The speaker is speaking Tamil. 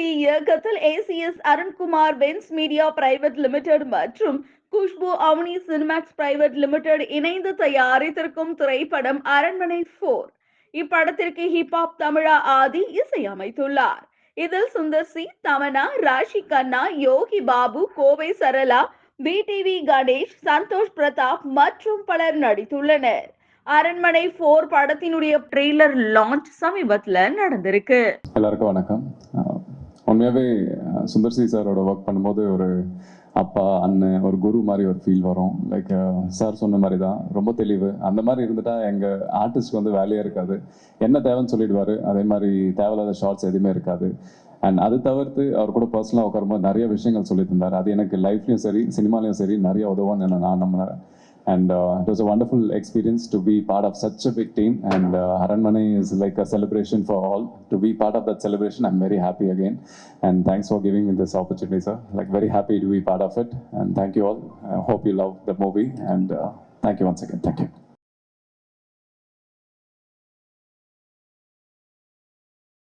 இயக்கத்தில் ACS Arunkumar Benz media private limited மற்றும் Khushbu Avni cinemax private limited இணைந்து தயாரித்திருக்கும் திரைப்படம் அரண்மனை போர் இப்படத்திற்கு ஹிப்ஹாப் தமிழா ஆதி இசையமைத்துள்ளார். இதில் சுந்தர் சி தமனா ராஷி கண்ணா யோகி பாபு கோவை சரளா பிடிவி கணேஷ் சந்தோஷ் பிரதாப் மற்றும் பலர் நடித்துள்ளனர். அரண்மனை போர் படத்தினுடைய ட்ரெய்லர் லான்ச் சமீபத்துல நடந்திருக்கு. எல்லாருக்கும் வணக்கம். உண்மையாகவே சுந்தர்சி சாரோட ஒர்க் பண்ணும்போது ஒரு அப்பா அண்ணன் ஒரு குரு மாதிரி ஒரு ஃபீல் வரும். லைக் சார் சொன்ன மாதிரி தான். ரொம்ப தெளிவு. அந்த மாதிரி இருந்துட்டா எங்கள் ஆர்டிஸ்ட் வந்து வேலையே இருக்காது. என்ன தேவைன்னு சொல்லிடுவாரு. அதே மாதிரி தேவையில்லாத ஷார்ட்ஸ் எதுவுமே இருக்காது. அண்ட் அது தவிர்த்து அவர் கூட பர்சனலாக உட்காரும்போது நிறைய விஷயங்கள் சொல்லி தந்தார். அது எனக்கு லைஃப்லையும் சரி சினிமாலையும் சரி நிறைய உதவும்னு என்ன நான் நம்பினேன். And uh, it was a wonderful experience to be part of such a big team. And uh, Aranmane is like a celebration for all. To be part of that celebration I'm very happy again. And thanks for giving me this opportunity sir. Like very happy to be part of it. And thank you all. I hope you love the movie. And uh, thank you once again. Thank you